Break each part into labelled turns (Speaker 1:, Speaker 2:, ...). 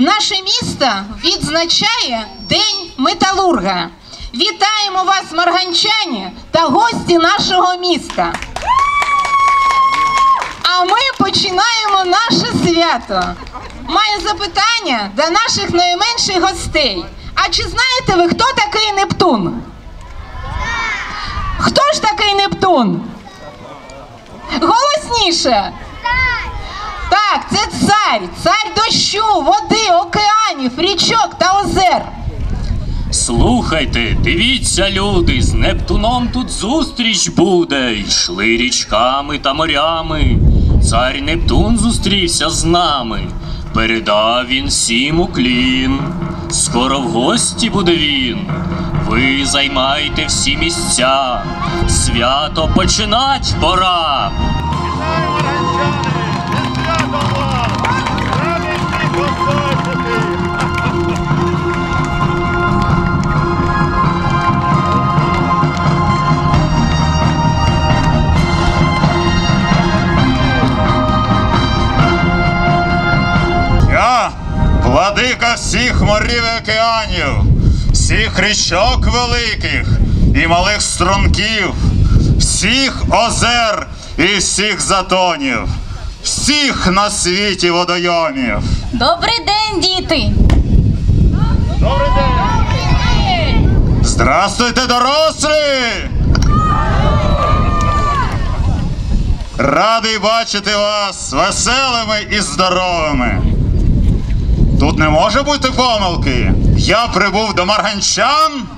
Speaker 1: Наше місто відзначає День металурга. Вітаємо вас, марганчані та гості нашого міста. А ми починаємо наше свято. Маю запитання до наших найменших гостей. А чи знаєте ви, хто такий Нептун? Хто ж такий Нептун? Голосніше. Так, це цар, цар дощу, води, океанів, річок та озер.
Speaker 2: Слухайте, дивіться, люди, з Нептуном тут зустріч буде. Йшли річками та морями. Цар Нептун зустрівся з нами. Передав він всім уклін. Скоро в гості буде він. Ви займайте всі місця. Свято починать пора.
Speaker 3: Владика всіх морів і океанів, всіх річок великих і малих струнків, всіх озер і всіх затонів, всіх на світі водойомів.
Speaker 4: Добрий день, діти! Добрий день!
Speaker 3: Здравствуйте, дорослі! Радий бачити вас веселими і здоровими. Тут не може бути помилки. Я прибув до Марганчан.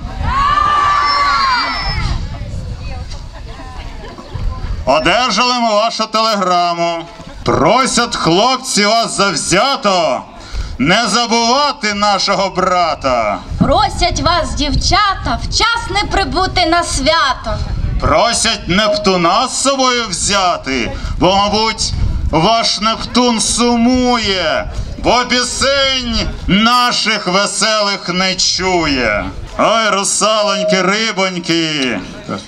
Speaker 3: Одержали ми вашу телеграму. Просять хлопці вас завзято не забувати нашого брата.
Speaker 4: Просять вас, дівчата, вчасно прибути на свято.
Speaker 3: Просять Нептуна з собою взяти, бо, мабуть, ваш Нептун сумує, бо пісень наших веселих не чує. Ой, русалоньки, рибоньки,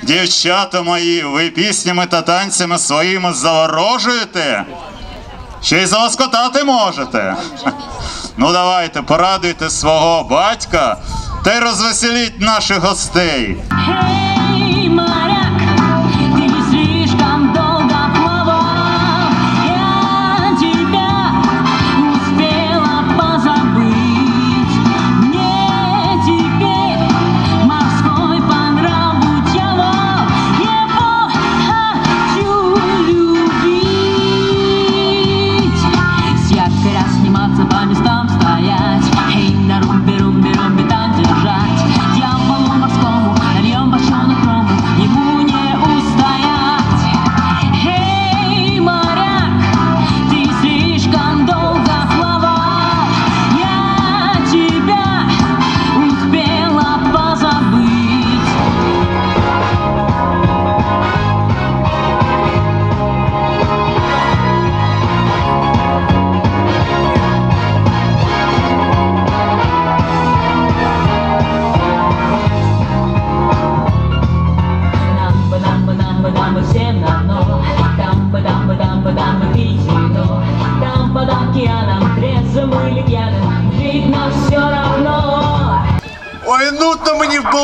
Speaker 3: дівчата мої, ви піснями та танцями своїми заворожуєте? Ще й залоскотати можете. Ну давайте, порадуйте свого батька та й розвеселіть наших гостей.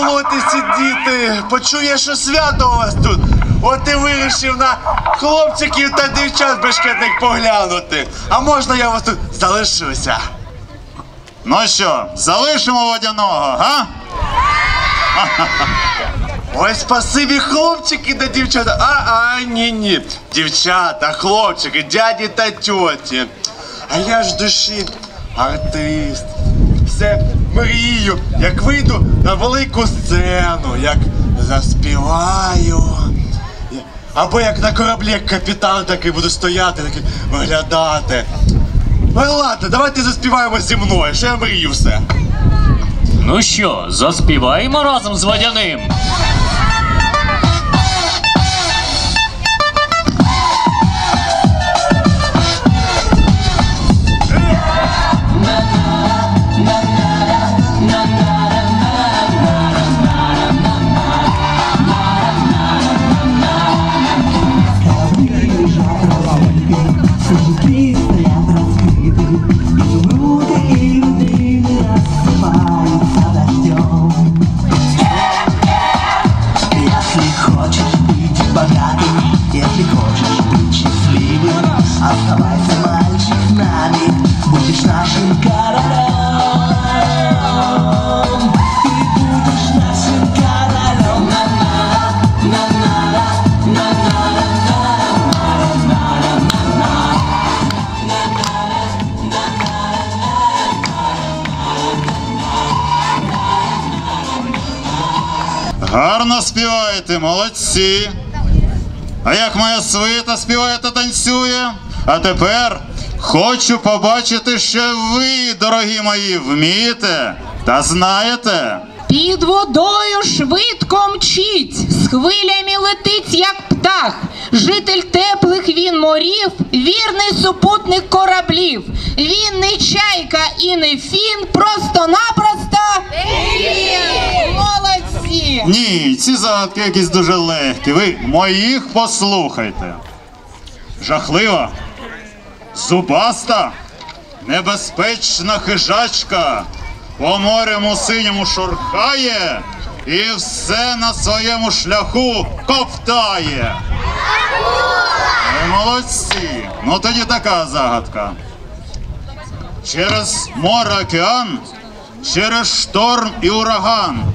Speaker 5: Мені сидіти. Почує, що свято у вас тут. От і вирішив на хлопчиків та дівчат бешкетних поглянути. А можна я вас тут залишуся?
Speaker 3: Ну що, залишимо водяного, га?
Speaker 5: Ой, спасибі, хлопчики та дівчата. А, а, ні, ні. Дівчата, хлопчики, дяді та тьоті. А я ж душі артист. Все мрію, як вийду на велику сцену, як заспіваю. Або як на кораблі, як капітан такий буду стояти, такий виглядати. Ой, ладно, давайте заспіваємо зі мною, що я мрію все.
Speaker 2: Ну що, заспіваємо разом з водяним.
Speaker 3: Співаєте, молодці. А як моя свита співає та танцює? А тепер хочу побачити, що ви, дорогі мої, вмієте та знаєте.
Speaker 1: Під водою швидко мчить, з хвилями летить, як птах. Житель теплих він морів, вірний супутник кораблів. Він не чайка і не фін, просто-напросто. Молодці!
Speaker 3: Ні, ці загадки якісь дуже легкі. Ви моїх послухайте. Жахлива, зубаста, небезпечна хижачка по морему синьому шурхає і все на своєму шляху ковтає. Ви молодці. Ну тоді така загадка. Через море океан, через шторм і ураган,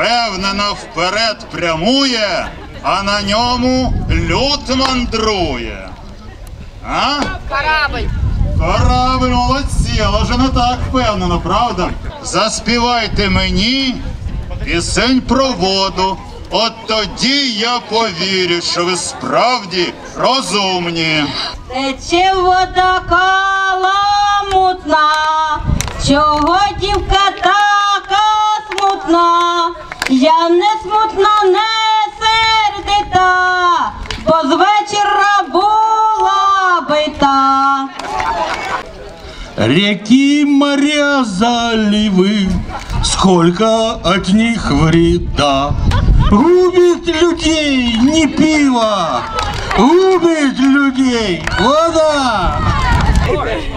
Speaker 3: впевнено вперед прямує, а на ньому люд мандрує. А? Корабль. Корабль, молодці, але вже не так впевнено, правда? Заспівайте мені пісень про воду. От тоді я повірю, що ви справді розумні.
Speaker 6: Тече вода каламутна, чого дівка така смутна, я не смутна, не сердита, бо з вечора була бита.
Speaker 7: Реки, моря, заливы, сколько от них вреда. Губит людей не пиво, губит людей вода.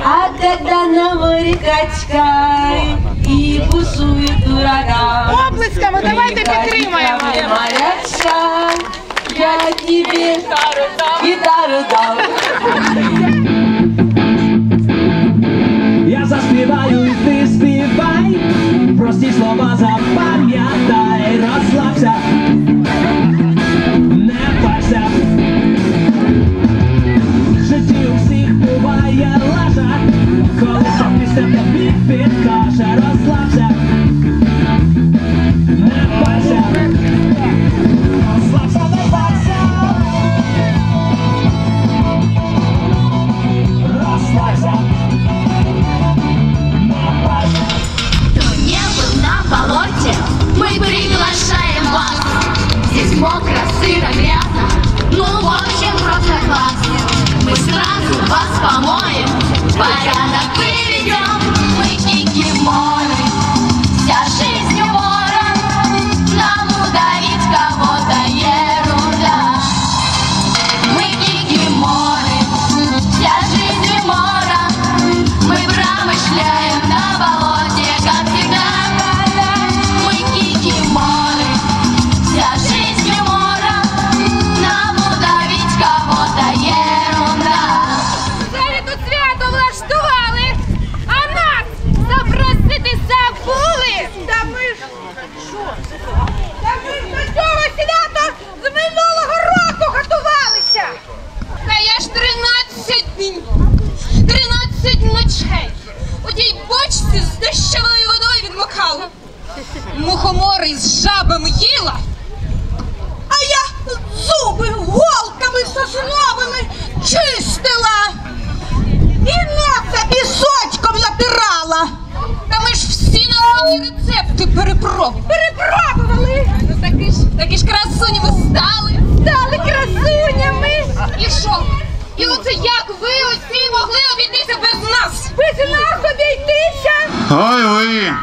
Speaker 6: А когда на море качка и бушует ураган.
Speaker 1: Оплесками давайте підтримаємо.
Speaker 6: Я тебе гітару дам.
Speaker 8: Перепробували. Перепробували. Ну такі ж, такі ж красуні ви стали. Стали красунями. І що? І оце як ви усі могли обійтися без нас? Без нас обійтися?
Speaker 3: Ой ви,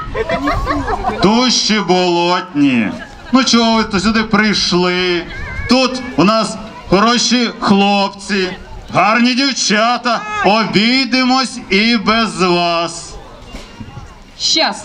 Speaker 3: тущі болотні. Ну чого ви то сюди прийшли? Тут у нас хороші хлопці, гарні дівчата. Обійдемось і без вас.
Speaker 1: Щас.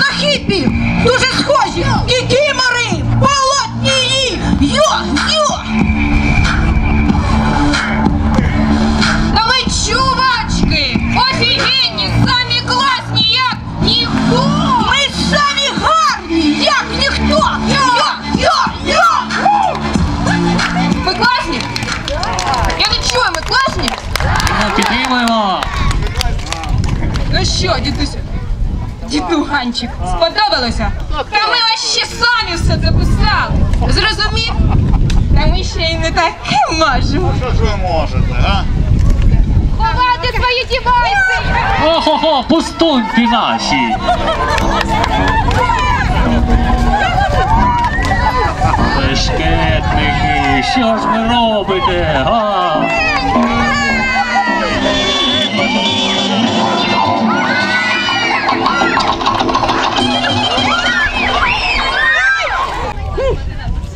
Speaker 1: на
Speaker 6: хіпів, дуже схожі. І кімари, полотні. Йо-йо!
Speaker 8: Ви чувачки, офігенні, самі класні, як ніхто.
Speaker 6: Ми самі гарні,
Speaker 8: як ніхто.
Speaker 6: Йо-йо-йо!
Speaker 8: Ми класні? Я не чую, ми класні?
Speaker 2: Підтримуємо.
Speaker 8: Ну що, дідусь?
Speaker 1: Ганчик, сподобалося? Та ми вас ще самі все записали. Зрозумів? Та ми ще й не таке можемо.
Speaker 3: Що ж ви можете, а?
Speaker 8: Ховати свої дівайси!
Speaker 2: Ого-го, пустунки наші. Бешкетники, що ж ви робите? Га?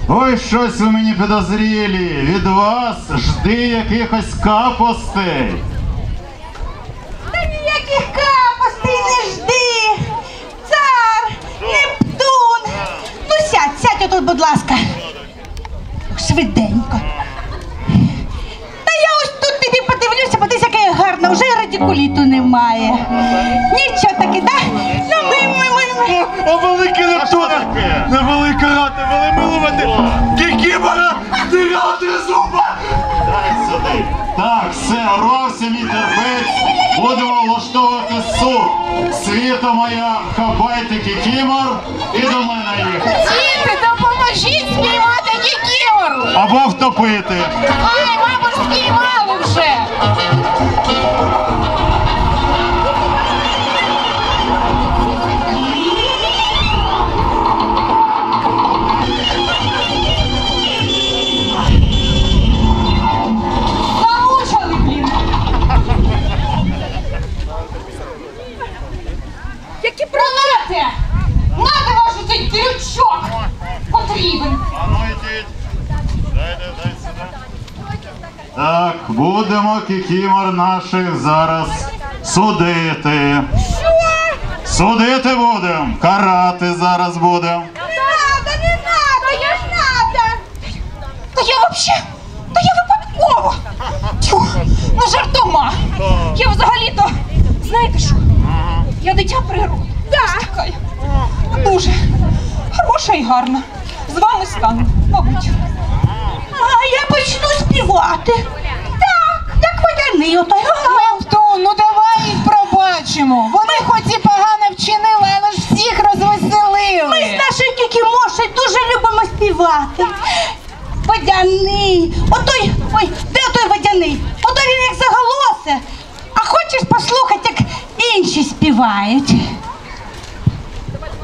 Speaker 3: Ой, щось ви мені підозрілі. Від вас жди якихось капостей.
Speaker 6: Та ніяких капостей не жди! Цар, Нептун! Ну сядь, сядь отут, будь ласка. Швиденько. Та я ось тут тобі подивлюся, подивись, яке вже й радикуліту немає. Нічого таки, да? Ну ми, ми, ми, ми.
Speaker 5: О, великий Нептуне! Не велика рада, велимилувати! Кікімора! Тирати зуба!
Speaker 3: Дай сюди. Так, все, оровся мій терпець. Будемо влаштовувати суд. Світо моя, хапайте кікімор і до мене їх.
Speaker 1: Діти, допоможіть спіймати кікімору!
Speaker 3: Або втопити. Будемо кікімор наших зараз судити.
Speaker 6: Що?
Speaker 3: Судити будемо, карати зараз будемо.
Speaker 6: Не надо, не надо, я ж надо.
Speaker 1: Та я вообще, та я випадково. Тьфу, ну жартома. Я взагалі-то, знаєте що? Я дитя природи. Да. Така я. Дуже хороша і гарна. З вами стану, мабуть.
Speaker 6: А я почну співати. Так, як водяний отой.
Speaker 1: Ну давай їх пробачимо. Вони хоч і погано вчинили, але ж всіх
Speaker 6: Ми з
Speaker 1: розвеселили.
Speaker 6: нашою кікімошею дуже любимо співати. Водяний. Отой, ой, де той водяний? Ото він як заголосе. А хочеш послухати, як інші співають?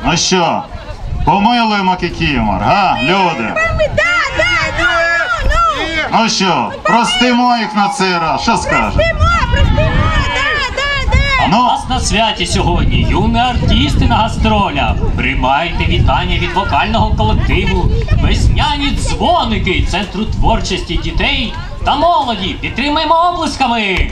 Speaker 3: Ну що, помилуємо кікімор, га, люди?
Speaker 6: Да, да, ну, ну, ну.
Speaker 3: Що, простимо їх на цей раз, що скажете?
Speaker 6: Простимо, да, да, да.
Speaker 2: У
Speaker 3: Ну,
Speaker 2: нас на святі сьогодні юні артисти на гастролях. Приймайте вітання від вокального колективу, весняні дзвоники Центру творчості дітей та молоді. Підтримаємо облисками.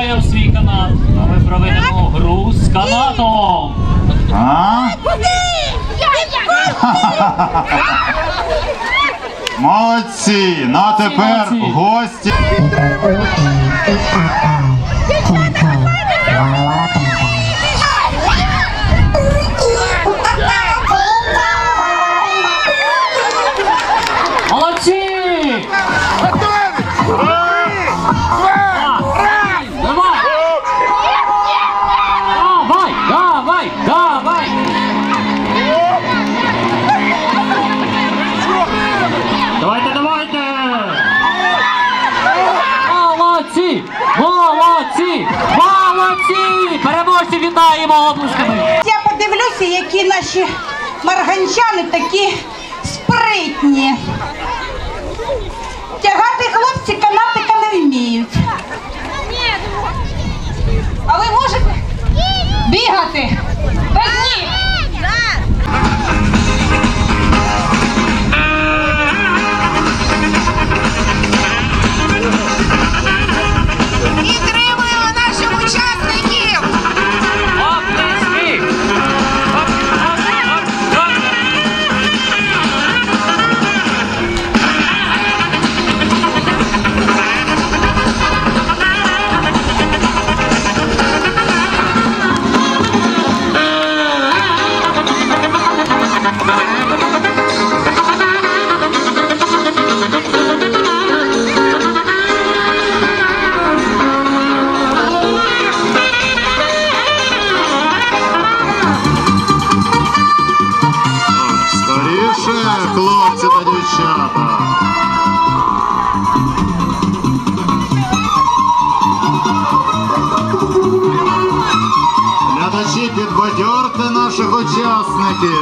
Speaker 2: Вітаю свій канат. А ми проведемо гру з канатом.
Speaker 3: А? Молодці! Ну, На тепер гості.
Speaker 2: Вітаємо облисками!
Speaker 6: Я подивлюся, які наші марганчани такі спритні. Тягати хлопці канатика не вміють. А ви можете бігати?
Speaker 3: Наших учасників.